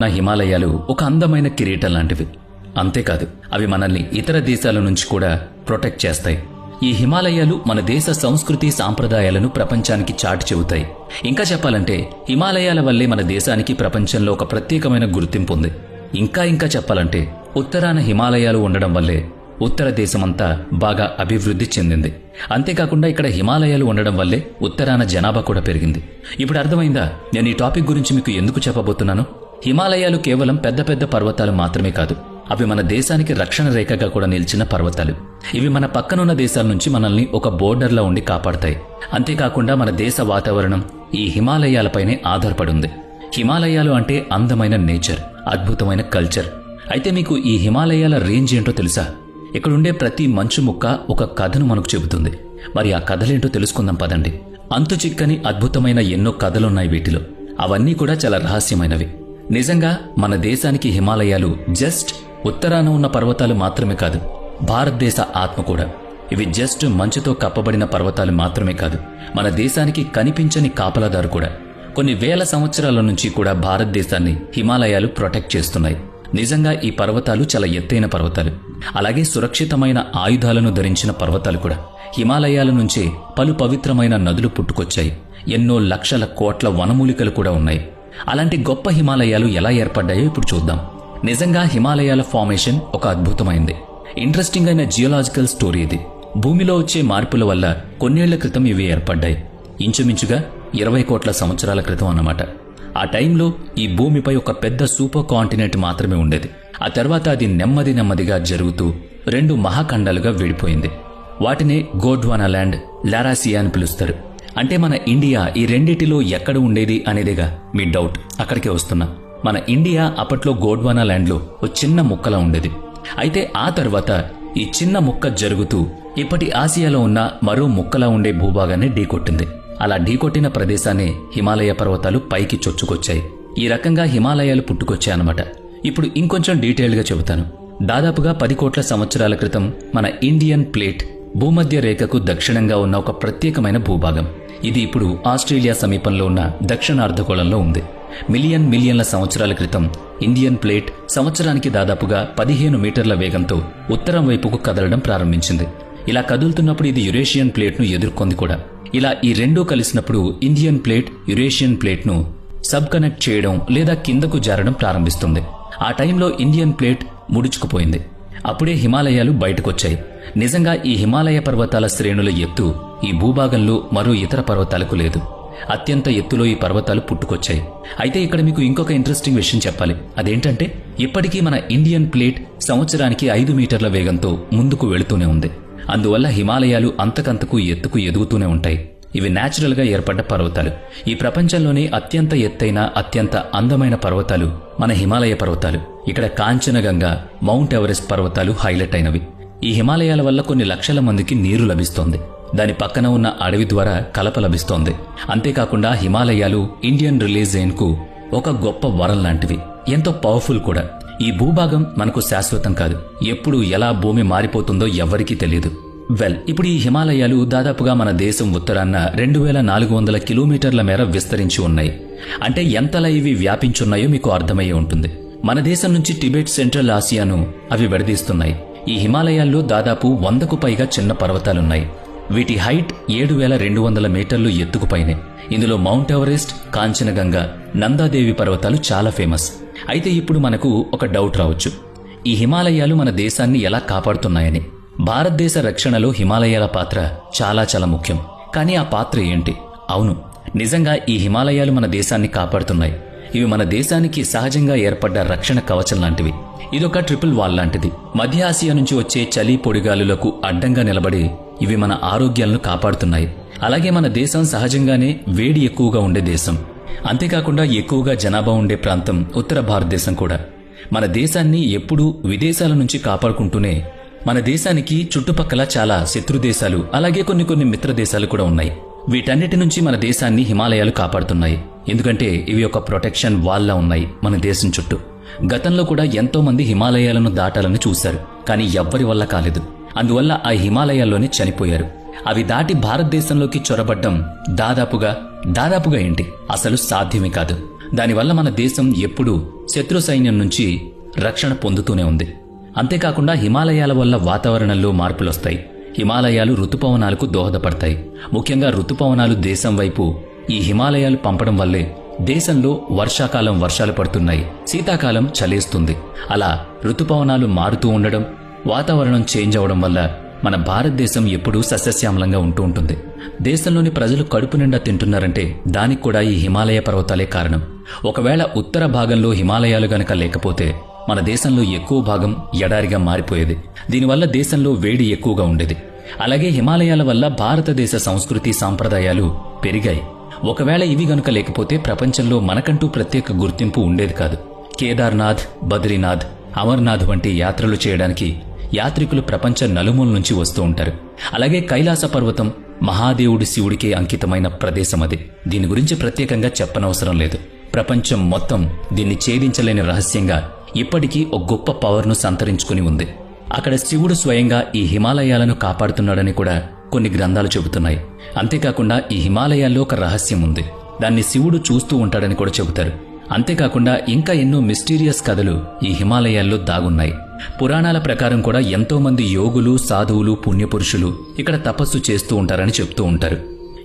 నా హిమాలయాలు ఒక అందమైన కిరీటం లాంటివి. అంతేకాదు అవి మనల్ని ఇతర దేశాల నుంచి కూడా ప్రొటెక్ట్ చేస్తాయి. ఈ హిమాలయాలు మన దేశ సంస్కృతి సాంప్రదాయాలను ప్రపంచానికి చాటి చెబుతాయి. ఇంకా చెప్పాలంటే హిమాలయాల వల్లే మన దేశానికి ప్రపంచంలో ఒక ప్రత్యేకమైన గుర్తింపు ఉంది. ఇంకా ఇంకా చెప్పాలంటే ఉత్తరాన హిమాలయాలు ఉండడం వల్లే ఉత్తర దేశమంతా బాగా అభివృద్ధి చెందింది. అంతేకాకుండా ఇక్కడ హిమాలయాలు ఉండడం వల్లే ఉత్తరాన జనాభా కూడా పెరిగింది. ఇప్పుడు అర్థమైందా? నేను ఈ టాపిక్ గురించి మీకు ఎందుకు చెప్పబోతున్నాను? హిమాలయాలు కేవలం పెద్ద పెద్ద పర్వతాలు మాత్రమే కాదు అవి మన దేశానికి రక్షణ రేఖగా కూడా నిలిచిన పర్వతాలు. ఇవి మన పక్కనున్న దేశాల నుంచి మనల్ని ఒక బోర్డర్లా ఉండి కాపాడతాయి. అంతేకాకుండా మన దేశ వాతావరణం ఈ హిమాలయాలపైనే ఆధారపడి ఉంది హిమాలయాలు అంటే అందమైన నేచర్ అద్భుతమైన కల్చర్. అయితే మీకు ఈ హిమాలయాల రేంజ్ ఏంటో తెలుసా? ఇక్కడుండే ప్రతి మంచు ముక్క ఒక కథను మనకు చెబుతుంది. మరి ఆ కథలేంటో తెలుసుకుందాం పదండి. అంతు చిక్కని అద్భుతమైన ఎన్నో కథలున్నాయి వీటిలో. అవన్నీ కూడా చాలా రహస్యమైనవి. నిజంగా మన దేశానికి హిమాలయాలు జస్ట్ ఉత్తరాన ఉన్న పర్వతాలు మాత్రమే కాదు భారతదేశ ఆత్మ కూడా. ఇవి జస్ట్ మంచుతో కప్పబడిన పర్వతాలు మాత్రమే కాదు మన దేశానికి కనిపించని కాపలాదారు కూడా. కొన్ని వేల సంవత్సరాల నుంచి కూడా భారతదేశాన్ని హిమాలయాలు ప్రొటెక్ట్ చేస్తున్నాయి. నిజంగా ఈ పర్వతాలు చాలా ఎత్తైన పర్వతాలు. అలాగే సురక్షితమైన ఆయుధాలను ధరించిన పర్వతాలు కూడా. హిమాలయాల నుంచే పలు పవిత్రమైన నదులు పుట్టుకొచ్చాయి. ఎన్నో లక్షల కోట్ల వనమూలికలు కూడా ఉన్నాయి. అలాంటి గొప్ప హిమాలయాలు ఎలా ఏర్పడ్డాయో ఇప్పుడు చూద్దాం. నిజంగా హిమాలయాల ఫార్మేషన్ ఒక అద్భుతమైంది. ఇంట్రెస్టింగ్ అయిన జియోలాజికల్ స్టోరీ ఇది. భూమిలో వచ్చే మార్పుల వల్ల కొన్నేళ్ళ క్రితం ఇవి ఏర్పడ్డాయి. ఇంచుమించుగా ఇరవై కోట్ల సంవత్సరాల క్రితం అన్నమాట. ఆ టైంలో ఈ భూమిపై ఒక పెద్ద సూపర్ కాంటినెంట్ మాత్రమే ఉండేది. ఆ తర్వాత అది నెమ్మది నెమ్మదిగా జరుగుతూ రెండు మహాఖండాలుగా విడిపోయింది. వాటినే గోడ్వానా ల్యాండ్ లారాసియా అని పిలుస్తారు. అంటే మన ఇండియా ఈ రెండిటిలో ఎక్కడ ఉండేది అనేదిగా మీ డౌట్. అక్కడికే వస్తున్నా. మన ఇండియా అప్పట్లో గోడ్వానా ల్యాండ్లో ఓ చిన్న ముక్కలా ఉండేది. అయితే ఆ తర్వాత ఈ చిన్న ముక్క జరుగుతూ ఇప్పటి ఆసియాలో ఉన్న మరో ముక్కలా ఉండే భూభాగాన్ని ఢీకొట్టింది. అలా ఢీకొట్టిన ప్రదేశాన్ని హిమాలయ పర్వతాలు పైకి చొచ్చుకొచ్చాయి. ఈ రకంగా హిమాలయాలు పుట్టుకొచ్చాయన్నమాట ఇప్పుడు ఇంకొంచెం డీటెయిల్డ్గా చెబుతాను. దాదాపుగా పది కోట్ల సంవత్సరాల క్రితం మన ఇండియన్ ప్లేట్ భూమధ్య రేఖకు దక్షిణంగా ఉన్న ఒక ప్రత్యేకమైన భూభాగం. ఇది ఇప్పుడు ఆస్ట్రేలియా సమీపంలో ఉన్న దక్షిణ అర్ధగోళంలో ఉంది. మిలియన్ మిలియన్ల సంవత్సరాల క్రితం ఇండియన్ ప్లేట్ సంవత్సరానికి దాదాపుగా పదిహేను మీటర్ల వేగంతో ఉత్తరం వైపుకు కదలడం ప్రారంభించింది. ఇలా కదులుతున్నప్పుడు ఇది యురేషియన్ ప్లేట్ను ఎదుర్కొంది కూడా. ఇలా ఈ రెండూ కలిసినప్పుడు ఇండియన్ ప్లేట్ యురేషియన్ ప్లేట్ను సబ్ కనెక్ట్ చేయడం లేదా కిందకు జారడం ప్రారంభిస్తుంది. ఆ టైంలో ఇండియన్ ప్లేట్ ముడుచుకుపోయింది. అప్పుడే హిమాలయాలు బయటకొచ్చాయి. నిజంగా ఈ హిమాలయ పర్వతాల శ్రేణుల ఎత్తు ఈ భూభాగంలో మరో ఇతర పర్వతాలకు లేదు. అత్యంత ఎత్తులో ఈ పర్వతాలు పుట్టుకొచ్చాయి. అయితే ఇక్కడ మీకు ఇంకొక ఇంట్రెస్టింగ్ విషయం చెప్పాలి. అదేంటంటే ఇప్పటికీ మన ఇండియన్ ప్లేట్ సంవత్సరానికి ఐదు మీటర్ల వేగంతో ముందుకు వెళుతూనే ఉంది. అందువల్ల హిమాలయాలు అంతకంతకు ఎత్తుకు ఎదుగుతూనే ఉంటాయి. ఇవి నేచురల్గా ఏర్పడ్డ పర్వతాలు. ఈ ప్రపంచంలోనే అత్యంత ఎత్తైన అత్యంత అందమైన పర్వతాలు మన హిమాలయ పర్వతాలు. ఇక్కడ కాంచనగంగా మౌంట్ ఎవరెస్ట్ పర్వతాలు హైలైట్ అయినవి. ఈ హిమాలయాల వల్ల కొన్ని లక్షల మందికి నీరు లభిస్తోంది. దాని పక్కన ఉన్న అడవి ద్వారా కలప లభిస్తోంది. అంతేకాకుండా హిమాలయాలు ఇండియన్ రిలీజియన్కు ఒక గొప్ప వరం లాంటివి. ఎంతో పవర్ఫుల్ కూడా. ఈ భూభాగం మనకు శాశ్వతం కాదు. ఎప్పుడు ఎలా భూమి మారిపోతుందో ఎవ్వరికీ తెలియదు. వెల్ ఇప్పుడు ఈ హిమాలయాలు దాదాపుగా మన దేశం ఉత్తరాన రెండు వేల నాలుగు వందల కిలోమీటర్ల మేర విస్తరించి ఉన్నాయి. అంటే ఎంతలా ఇవి వ్యాపించున్నాయో మీకు అర్థమయ్యే ఉంటుంది. మన దేశం నుంచి టిబెట్ సెంట్రల్ ఆసియాను అవి విడదీస్తున్నాయి. ఈ హిమాలయాల్లో దాదాపు వందకు పైగా చిన్న పర్వతాలున్నాయి. వీటి హైట్ ఏడు వేల రెండు వందల మీటర్లు ఎత్తుకుపైనే ఇందులో మౌంట్ ఎవరెస్ట్ కాంచనగంగా నందాదేవి పర్వతాలు చాలా ఫేమస్. అయితే ఇప్పుడు మనకు ఒక డౌట్ రావచ్చు. ఈ హిమాలయాలు మన దేశాన్ని ఎలా కాపాడుతున్నాయని. భారతదేశ రక్షణలో హిమాలయాల పాత్ర చాలా చాలా ముఖ్యం. కానీ ఆ పాత్ర ఏంటి? అవును నిజంగా ఈ హిమాలయాలు మన దేశాన్ని కాపాడుతున్నాయి. ఇవి మన దేశానికి సహజంగా ఏర్పడ్డ రక్షణ కవచం లాంటివి. ఇదొక ట్రిపుల్ వాల్ లాంటిది. మధ్య ఆసియా నుంచి వచ్చే చలి పొడిగాలులకు అడ్డంగా నిలబడి ఇవి మన ఆరోగ్యాలను కాపాడుతున్నాయి. అలాగే మన దేశం సహజంగానే వేడి ఎక్కువగా ఉండే దేశం. అంతేకాకుండా ఎక్కువగా జనాభా ఉండే ప్రాంతం ఉత్తర భారతదేశం కూడా. మన దేశాన్ని ఎప్పుడూ విదేశాల నుంచి కాపాడుకుంటూనే మన దేశానికి చుట్టుపక్కల చాలా శత్రు దేశాలు అలాగే కొన్ని కొన్ని మిత్ర దేశాలు కూడా ఉన్నాయి. వీటన్నిటి నుంచి మన దేశాన్ని హిమాలయాలు కాపాడుతున్నాయి. ఎందుకంటే ఇవి ఒక ప్రొటెక్షన్ వాల్లా ఉన్నాయి మన దేశం చుట్టూ. గతంలో కూడా ఎంతో మంది హిమాలయాలను దాటాలని చూశారు కానీ ఎవ్వరి వల్ల కాలేదు. అందువల్ల ఆ హిమాలయాల్లోనే చనిపోయారు. అవి దాటి భారతదేశంలోకి చొరబడ్డం దాదాపుగా దాదాపుగా ఏంటి? అసలు సాధ్యమే కాదు. దానివల్ల మన దేశం ఎప్పుడూ శత్రు సైన్యం నుంచి రక్షణ పొందుతూనే ఉంది. అంతేకాకుండా హిమాలయాల వల్ల వాతావరణంలో మార్పులొస్తాయి. హిమాలయాలు ఋతుపవనాలకు దోహదపడతాయి. ముఖ్యంగా ఋతుపవనాలు దేశం వైపు ఈ హిమాలయాలు పంపడం వల్లే దేశంలో వర్షాకాలం వర్షాలు పడుతున్నాయి. శీతాకాలం చలేస్తుంది. అలా ఋతుపవనాలు మారుతూ ఉండడం వాతావరణం చేంజ్ అవడం వల్ల మన భారతదేశం ఎప్పుడూ సస్యశ్యామలంగా ఉంటూ ఉంటుంది. దేశంలోని ప్రజలు కడుపు నిండా తింటున్నారంటే దానికి కూడా ఈ హిమాలయ పర్వతాలే కారణం. ఒకవేళ ఉత్తర భాగంలో హిమాలయాలు గనక లేకపోతే మన దేశంలో ఎక్కువ భాగం ఎడారిగా మారిపోయేది. దీనివల్ల దేశంలో వేడి ఎక్కువగా ఉండేది. అలాగే హిమాలయాల వల్ల భారతదేశ సంస్కృతి సాంప్రదాయాలు పెరిగాయి. ఒకవేళ ఇవి గనుక లేకపోతే ప్రపంచంలో మనకంటూ ప్రత్యేక గుర్తింపు ఉండేది కాదు. కేదార్నాథ్ బద్రీనాథ్ అమర్నాథ్ వంటి యాత్రలు చేయడానికి యాత్రికులు ప్రపంచ నలుమూల నుంచి వస్తూ ఉంటారు. అలాగే కైలాస పర్వతం మహాదేవుడి శివుడికే అంకితమైన ప్రదేశం అది. దీని గురించి ప్రత్యేకంగా చెప్పనవసరం లేదు. ప్రపంచం మొత్తం దీన్ని ఛేదించలేని రహస్యంగా ఇప్పటికీ ఒక గొప్ప పవర్ను సంతరించుకుని ఉంది. అక్కడ శివుడు స్వయంగా ఈ హిమాలయాలను కాపాడుతున్నాడని కూడా కొన్ని గ్రంథాలు చెబుతున్నాయి. అంతేకాకుండా ఈ హిమాలయాల్లో ఒక రహస్యం ఉంది. దాన్ని శివుడు చూస్తూ ఉంటాడని కూడా చెబుతారు. అంతేకాకుండా ఇంకా ఎన్నో మిస్టీరియస్ కథలు ఈ హిమాలయాల్లో దాగున్నాయి. పురాణాల ప్రకారం కూడా ఎంతోమంది యోగులు సాధువులు పుణ్యపురుషులు ఇక్కడ తపస్సు చేస్తూ ఉంటారని చెప్తూ ఉంటారు.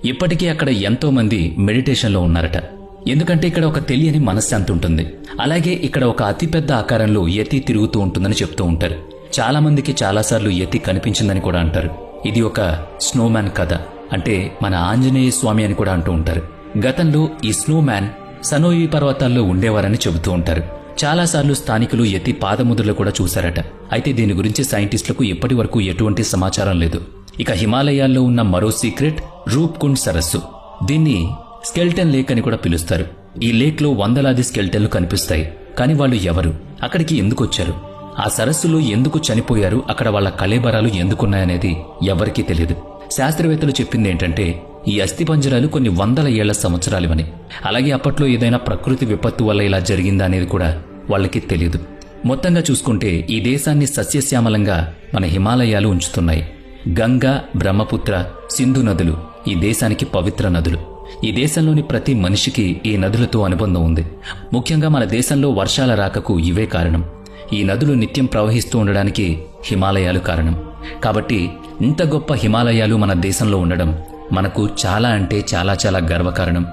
ఇప్పటికీ అక్కడ ఎంతోమంది మెడిటేషన్లో ఉన్నారట. ఎందుకంటే ఇక్కడ ఒక తెలియని మనశ్శాంతి ఉంటుంది. అలాగే ఇక్కడ ఒక అతిపెద్ద ఆకారంలో యతి తిరుగుతూ ఉంటుందని చెప్తూ ఉంటారు. చాలామందికి చాలాసార్లు యతి కనిపించిందని కూడా అంటారు. ఇది ఒక స్నోమ్యాన్ కథ. అంటే మన ఆంజనేయ స్వామి అని కూడా అంటూ ఉంటారు. గతంలో ఈ స్నోమ్యాన్ సనోయి పర్వతాల్లో ఉండేవారని చెబుతూ ఉంటారు. చాలాసార్లు స్థానికులు ఎత్తి పాదముద్రలు కూడా చూశారట. అయితే దీని గురించి సైంటిస్టులకు ఇప్పటి వరకు ఎటువంటి సమాచారం లేదు. ఇక హిమాలయాల్లో ఉన్న మరో సీక్రెట్ రూప్కుండ్ సరస్సు. దీన్ని స్కెల్టన్ లేక్ అని కూడా పిలుస్తారు. ఈ లేక్లో వందలాది స్కెల్టన్లు కనిపిస్తాయి. కానీ వాళ్ళు ఎవరు? అక్కడికి ఎందుకు వచ్చారు? ఆ సరస్సులో ఎందుకు చనిపోయారు? అక్కడ వాళ్ళ కళేబరాలు ఎందుకున్నాయనేది ఎవరికీ తెలియదు శాస్త్రవేత్తలు చెప్పింది ఏంటంటే ఈ అస్థిపంజరాలు కొన్ని వందల ఏళ్ళ సంవత్సరాలువని. అలాగే అప్పట్లో ఏదైనా ప్రకృతి విపత్తు వల్ల ఇలా జరిగిందా అనేది కూడా వాళ్ళకి తెలియదు మొత్తంగా చూసుకుంటే ఈ దేశాన్ని సస్యశ్యామలంగా మన హిమాలయాలు ఉంచుతున్నాయి. గంగా బ్రహ్మపుత్ర సింధు నదులు ఈ దేశానికి పవిత్ర నదులు. ఈ దేశంలోని ప్రతి మనిషికి ఈ నదులతో అనుబంధం ఉంది. ముఖ్యంగా మన దేశంలో వర్షాల రాకకు ఇవే కారణం. ఈ నదులు నిత్యం ప్రవహిస్తూ ఉండడానికి హిమాలయాలు కారణం. కాబట్టి ఇంత గొప్ప హిమాలయాలు మన దేశంలో ఉండడం మనకు చాలా అంటే చాలా చాలా గర్వకారణం.